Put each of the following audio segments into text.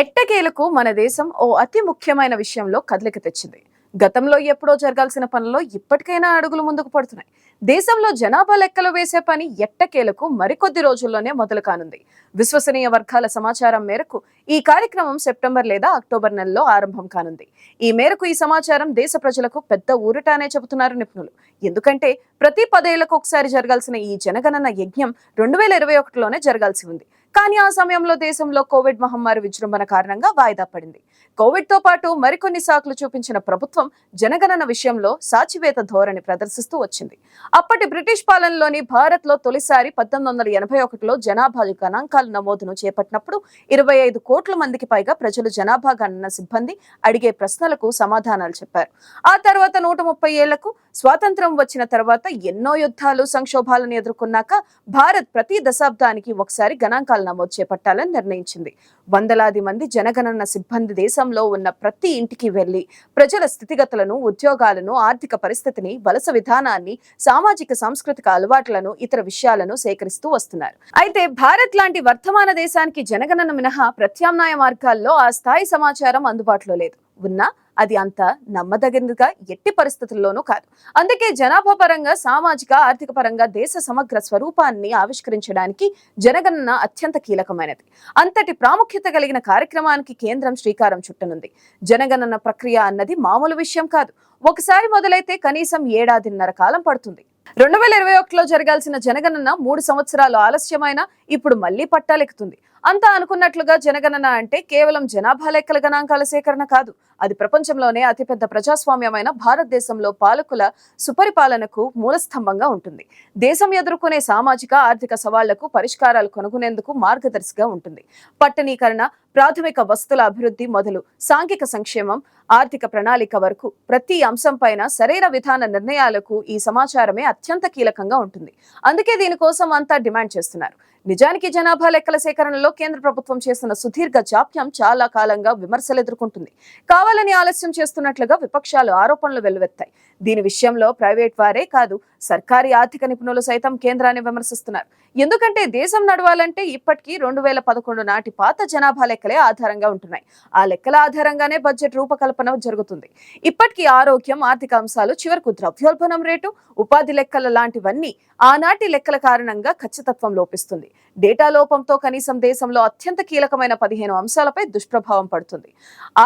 ఎట్టకేలకు మన దేశం ఓ అతి ముఖ్యమైన విషయంలో కదలిక తెచ్చింది. గతంలో ఎప్పుడో జరగాల్సిన పనుల్లో ఇప్పటికైనా అడుగులు ముందుకు పడుతున్నాయి. దేశంలో జనాభా లెక్కలు వేసే పని ఎట్టకేలకు మరికొద్ది రోజుల్లోనే మొదలు కానుంది. విశ్వసనీయ వర్గాల సమాచారం మేరకు ఈ కార్యక్రమం సెప్టెంబర్ లేదా అక్టోబర్ నెలలో ఆరంభం కానుంది. ఈ మేరకు ఈ సమాచారం దేశ ప్రజలకు పెద్ద ఊరటానే చెబుతున్నారు నిపుణులు. ఎందుకంటే ప్రతి పదేళ్ళకు ఒకసారి జరగాల్సిన ఈ జనగణన యజ్ఞం రెండు వేల ఇరవై ఒకటిలోనే జరగాల్సి ఉంది. కానీ ఆ సమయంలో దేశంలో కోవిడ్ మహమ్మారి విజృంభణ కారణంగా వాయిదా పడింది. కోవిడ్తో పాటు మరికొన్ని సాకులు చూపించిన ప్రభుత్వం జనగణన విషయంలో సాచివేత ధోరణి ప్రదర్శిస్తూ వచ్చింది. అప్పటి బ్రిటిష్ పాలనలోని భారత్లో తొలిసారి పద్దెనిమిది వందల ఎనభై ఒకటిలో జనాభా గణాంకాల నమోదును చేపట్టినప్పుడు ఇరవై ఐదు కోట్ల మందికి పైగా ప్రజలు జనాభా గణన సిబ్బంది అడిగే ప్రశ్నలకు సమాధానాలు చెప్పారు. ఆ తర్వాత నూట ముప్పై ఏళ్ళకు స్వాతంత్రం వచ్చిన తర్వాత ఎన్నో యుద్ధాలు సంక్షోభాలను ఎదుర్కొన్నాక భారత్ ప్రతి దశాబ్దానికి ఒకసారి గణాంకాల నమోదు చేపట్టాలని నిర్ణయించింది. వందలాది మంది జనగణన సిబ్బంది దేశంలో ఉన్న ప్రతి ఇంటికి వెళ్ళి ప్రజల స్థితిగతులను ఉద్యోగాలను ఆర్థిక పరిస్థితిని వలస విధానాన్ని సామాజిక సాంస్కృతిక అలవాట్లను ఇతర విషయాలను సేకరిస్తూ వస్తున్నారు. అయితే భారత్ లాంటి వర్తమాన దేశానికి జనగణన మినహా ప్రత్యామ్నాయ మార్గాల్లో ఆ స్థాయి సమాచారం అందుబాటులో లేదు. ఉన్నా అది అంత నమ్మదగినదిగా ఎట్టి పరిస్థితుల్లోనూ కాదు. అందుకే జనాభా పరంగా సామాజిక ఆర్థిక పరంగా దేశ సమగ్ర స్వరూపాన్ని ఆవిష్కరించడానికి జనగణన అత్యంత కీలకమైనది. అంతటి ప్రాముఖ్యత కలిగిన కార్యక్రమానికి కేంద్రం శ్రీకారం చుట్టనుంది. జనగణన ప్రక్రియ అన్నది మామూలు విషయం కాదు. ఒకసారి మొదలైతే కనీసం ఏడాదిన్నర కాలం పడుతుంది. రెండు వేల ఇరవై ఒకటిలో జరగాల్సిన జనగణన మూడు సంవత్సరాలు ఆలస్యమైన ఇప్పుడు మళ్ళీ పట్టాలెక్కుతుంది. అంతా అనుకున్నట్లుగా జనగణన అంటే కేవలం జనాభా లెక్కల గణాంకాల సేకరణ కాదు. అది ప్రపంచంలోనే అతిపెద్ద ప్రజాస్వామ్యమైన భారతదేశంలో పాలకుల సుపరిపాలనకు మూలస్తంభంగా ఉంటుంది. దేశం ఎదుర్కొనే సామాజిక ఆర్థిక సవాళ్ళకు పరిష్కారాలు కనుగొనేందుకు మార్గదర్శిగా ఉంటుంది. పట్టణీకరణ ప్రాథమిక వస్తుల అభివృద్ధి మొదలు సాంఘిక సంక్షేమం ఆర్థిక ప్రణాళిక వరకు ప్రతి అంశంపైన సరైన విధాన నిర్ణయాలకు ఈ సమాచారమే అత్యంత కీలకంగా ఉంటుంది. అందుకే దీనికోసం అంతా డిమాండ్ చేస్తున్నారు. నిజానికి జనాభా లెక్కల సేకరణలో కేంద్ర ప్రభుత్వం చేస్తున్న సుదీర్ఘ జాప్యం చాలా కాలంగా విమర్శలు ఎదుర్కొంటుంది. కావాలని ఆలస్యం చేస్తున్నట్లుగా విపక్షాలు ఆరోపణలు వెల్లువెత్తాయి. దీని విషయంలో ప్రైవేట్ వారే కాదు సర్కారీ ఆర్థిక నిపుణులు సైతం కేంద్రాన్ని విమర్శిస్తున్నారు. ఎందుకంటే దేశం నడవాలంటే ఇప్పటికీ రెండు వేల పదకొండు నాటి పాత జనాభా లెక్కలే ఆధారంగా ఉంటున్నాయి. ఆ లెక్కల ఆధారంగానే బడ్జెట్ రూపకల్పన జరుగుతుంది. ఇప్పటికీ ఆరోగ్యం ఆర్థిక అంశాలు చివరకు ద్రవ్యోల్బణం రేటు ఉపాధి లెక్కల లాంటివన్నీ ఆనాటి లెక్కల కారణంగా ఖచ్చితత్వం లోపిస్తుంది. డేటా లోపంతో కనీసం దేశంలో అత్యంత కీలకమైన పదిహేను అంశాలపై దుష్ప్రభావం పడుతుంది.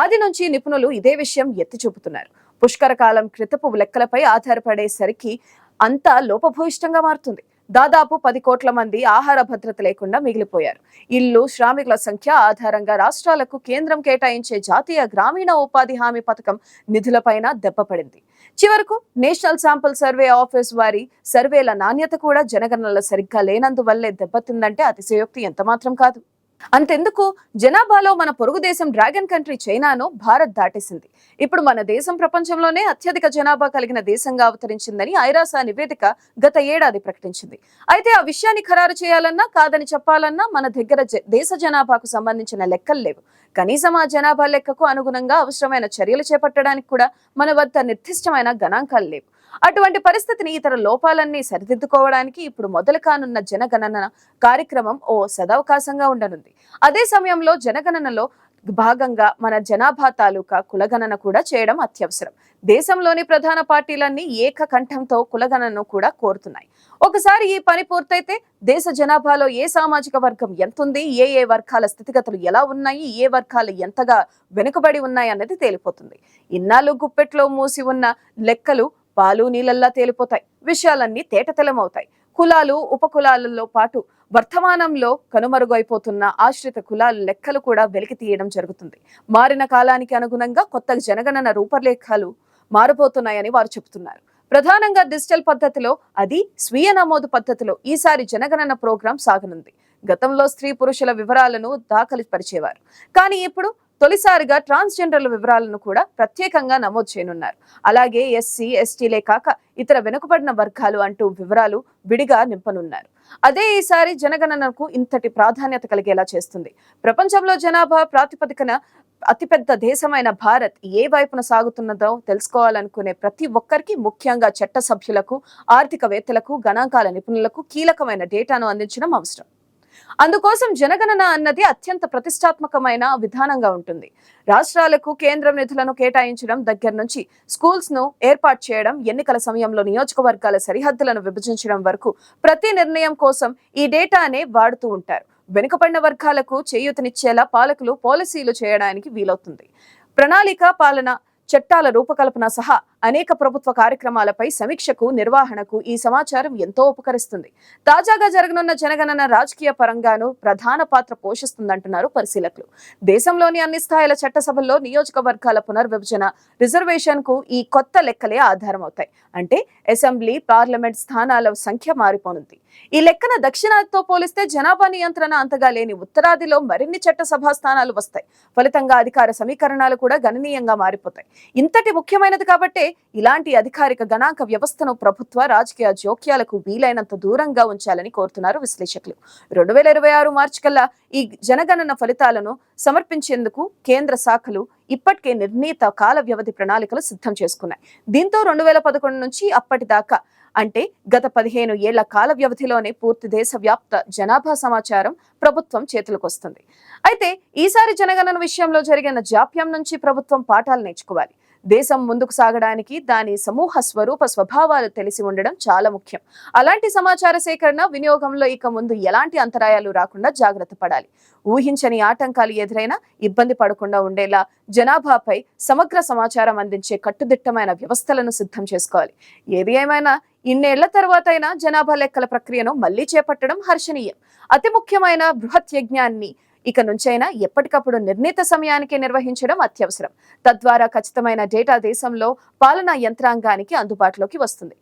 ఆది నుంచి నిపుణులు ఇదే విషయం ఎత్తి చూపుతున్నారు. పుష్కర కాలం క్రితపు లెక్కలపై ఆధారపడేసరికి అంతా లోపభూయిష్టంగా మారుతుంది. దాదాపు పది కోట్ల మంది ఆహార భద్రత లేకుండా మిగిలిపోయారు. ఇల్లు శ్రామికుల సంఖ్య ఆధారంగా రాష్ట్రాలకు కేంద్రం కేటాయించే జాతీయ గ్రామీణ ఉపాధి హామీ పథకం నిధులపైన దెబ్బపడింది. చివరకు నేషనల్ శాంపుల్ సర్వే ఆఫీస్ వారి సర్వేల నాణ్యత కూడా జనగణనలో సరిగ్గా లేనందువల్లే దెబ్బతిందంటే అతిశయోక్తి ఎంతమాత్రం కాదు. అంతెందుకు? జనాభాలో మన పొరుగు దేశం డ్రాగన్ కంట్రీ చైనాను భారత్ దాటేసింది. ఇప్పుడు మన దేశం ప్రపంచంలోనే అత్యధిక జనాభా కలిగిన దేశంగా అవతరించిందని ఐరాసా నివేదిక గత ఏడాది ప్రకటించింది. అయితే ఆ విషయాన్ని ఖరారు చేయాలన్నా కాదని చెప్పాలన్నా మన దగ్గర దేశ జనాభాకు సంబంధించిన లెక్కలు లేవు. కనీసం ఆ జనాభా లెక్కకు అనుగుణంగా అవసరమైన చర్యలు చేపట్టడానికి కూడా మన వద్ద నిర్దిష్టమైన గణాంకాలు లేవు. అటువంటి పరిస్థితిని ఇతర లోపాలన్నీ సరిదిద్దుకోవడానికి ఇప్పుడు మొదలు కానున్న జనగణన కార్యక్రమం ఓ సదవకాశంగా ఉండనుంది. అదే సమయంలో జనగణనలో భాగంగా మన జనాభా తాలూకా కులగణన కూడా చేయడం అత్యవసరం. దేశంలోని ప్రధాన పార్టీలన్నీ ఏకకంఠంతో కులగణనను కూడా కోరుతున్నాయి. ఒకసారి ఈ పని పూర్తయితే దేశ జనాభాలో ఏ సామాజిక వర్గం ఎంతుంది ఏ ఏ వర్గాల స్థితిగతులు ఎలా ఉన్నాయి ఏ వర్గాలు ఎంతగా వెనుకబడి ఉన్నాయి అన్నది తేలిపోతుంది. ఇన్నాళ్ళు గుప్పెట్లో మూసి ఉన్న లెక్కలు పాలు నీళ్ళల్లా తేలిపోతాయి. విషయాలన్నీ తేటతెలమవుతాయి. కులాలు ఉపకులాలలో పాటు వర్తమానంలో కనుమరుగైపోతున్న ఆశ్రిత కులాల లెక్కలు కూడా వెలికి తీయడం జరుగుతుంది. మారిన కాలానికి అనుగుణంగా కొత్త జనగణన రూపరేఖలు మారిపోతున్నాయని వారు చెబుతున్నారు. ప్రధానంగా డిజిటల్ పద్ధతిలో అది స్వీయ నమోదు పద్ధతిలో ఈసారి జనగణన ప్రోగ్రాం సాగనుంది. గతంలో స్త్రీ పురుషుల వివరాలను దాఖలు పరిచేవారు. కానీ ఇప్పుడు తొలిసారిగా ట్రాన్స్జెండర్ల వివరాలను కూడా ప్రత్యేకంగా నమోదు చేయనున్నారు. అలాగే ఎస్సీ ఎస్టీలే కాక ఇతర వెనుకబడిన వర్గాలు అంటూ వివరాలు విడిగా నింపనున్నారు. అదే ఈసారి జనగణనకు ఇంతటి ప్రాధాన్యత కలిగేలా చేస్తుంది. ప్రపంచంలో జనాభా ప్రాతిపదికన అతిపెద్ద దేశమైన భారత్ ఏ వైపున సాగుతున్నదో తెలుసుకోవాలనుకునే ప్రతి ఒక్కరికి ముఖ్యంగా చట్ట సభ్యులకు ఆర్థికవేత్తలకు గణాంకాల నిపుణులకు కీలకమైన డేటాను అందించడం అవసరం. అందుకోసం జనగణన అన్నది అత్యంత ప్రతిష్టాత్మకమైన విధానంగా ఉంటుంది. రాష్ట్రాలకు కేంద్రం నిధులను కేటాయించడం దగ్గర నుంచి స్కూల్స్ను ఏర్పాటు చేయడం ఎన్నికల సమయంలో నియోజకవర్గాల సరిహద్దులను విభజించడం వరకు ప్రతి నిర్ణయం కోసం ఈ డేటానే వాడుతూ ఉంటారు. వెనుకబడిన వర్గాలకు చేయూతనిచ్చేలా పాలకులు పాలసీలు చేయడానికి వీలవుతుంది. ప్రణాళిక పాలన చట్టాల రూపకల్పన సహా అనేక ప్రభుత్వ కార్యక్రమాలపై సమీక్షకు నిర్వహణకు ఈ సమాచారం ఎంతో ఉపకరిస్తుంది. తాజాగా జరగనున్న జనగణన రాజకీయ పరంగాను ప్రధాన పాత్ర పోషిస్తుందంటున్నారు పరిశీలకులు. దేశంలోని అన్ని స్థాయిల చట్టసభల్లో నియోజకవర్గాల పునర్విభజన రిజర్వేషన్కు ఈ కొత్త లెక్కలే ఆధారమవుతాయి. అంటే అసెంబ్లీ పార్లమెంట్ స్థానాల సంఖ్య మారిపోనుంది. ఈ లెక్కన దక్షిణాదితో పోలిస్తే జనాభా నియంత్రణ అంతగా లేని ఉత్తరాదిలో మరిన్ని చట్టసభా స్థానాలు వస్తాయి. ఫలితంగా అధికార సమీకరణాలు కూడా గణనీయంగా మారిపోతాయి. ఇంతటి ముఖ్యమైనది కాబట్టే ఇలాంటి అధికారిక గణాంక వ్యవస్థను ప్రభుత్వ రాజకీయ జోక్యాలకు వీలైనంత దూరంగా ఉంచాలని కోరుతున్నారు విశ్లేషకులు. రెండు వేల ఇరవై ఆరు మార్చి కల్లా ఈ జనగణన ఫలితాలను సమర్పించేందుకు కేంద్ర శాఖలు ఇప్పటికే నిర్ణీత కాల వ్యవధి ప్రణాళికలు సిద్ధం చేసుకున్నాయి. దీంతో రెండు వేల పదకొండు నుంచి అప్పటిదాకా అంటే గత పదిహేను ఏళ్ళ కాల వ్యవధిలోనే పూర్తి దేశవ్యాప్త జనాభా సమాచారం ప్రభుత్వం చేతులకు వస్తుంది అయితే ఈసారి జనగణన విషయంలో జరిగిన జాప్యం నుంచి ప్రభుత్వం పాఠాలు నేర్చుకోవాలి. దేశం ముందుకు సాగడానికి దాని సమూహ స్వరూప స్వభావాలు తెలిసి ఉండడం చాలా ముఖ్యం. అలాంటి సమాచార సేకరణ వినియోగంలో ఇక ముందు ఎలాంటి అంతరాయాలు రాకుండా జాగ్రత్త పడాలి. ఊహించని ఆటంకాలు ఎదురైనా ఇబ్బంది పడకుండా ఉండేలా జనాభాపై సమగ్ర సమాచారం అందించే కట్టుదిట్టమైన వ్యవస్థలను సిద్ధం చేసుకోవాలి. ఏది ఏమైనా ఇన్నేళ్ళ అయినా జనాభా లెక్కల ప్రక్రియను మళ్ళీ చేపట్టడం హర్షణీయం. అతి ముఖ్యమైన బృహత్ యజ్ఞాన్ని ఇక నుంచైనా ఎప్పటికప్పుడు నిర్ణీత సమయానికి నిర్వహించడం అత్యవసరం. తద్వారా ఖచ్చితమైన డేటా దేశంలో పాలనా యంత్రాంగానికి అందుబాటులోకి వస్తుంది.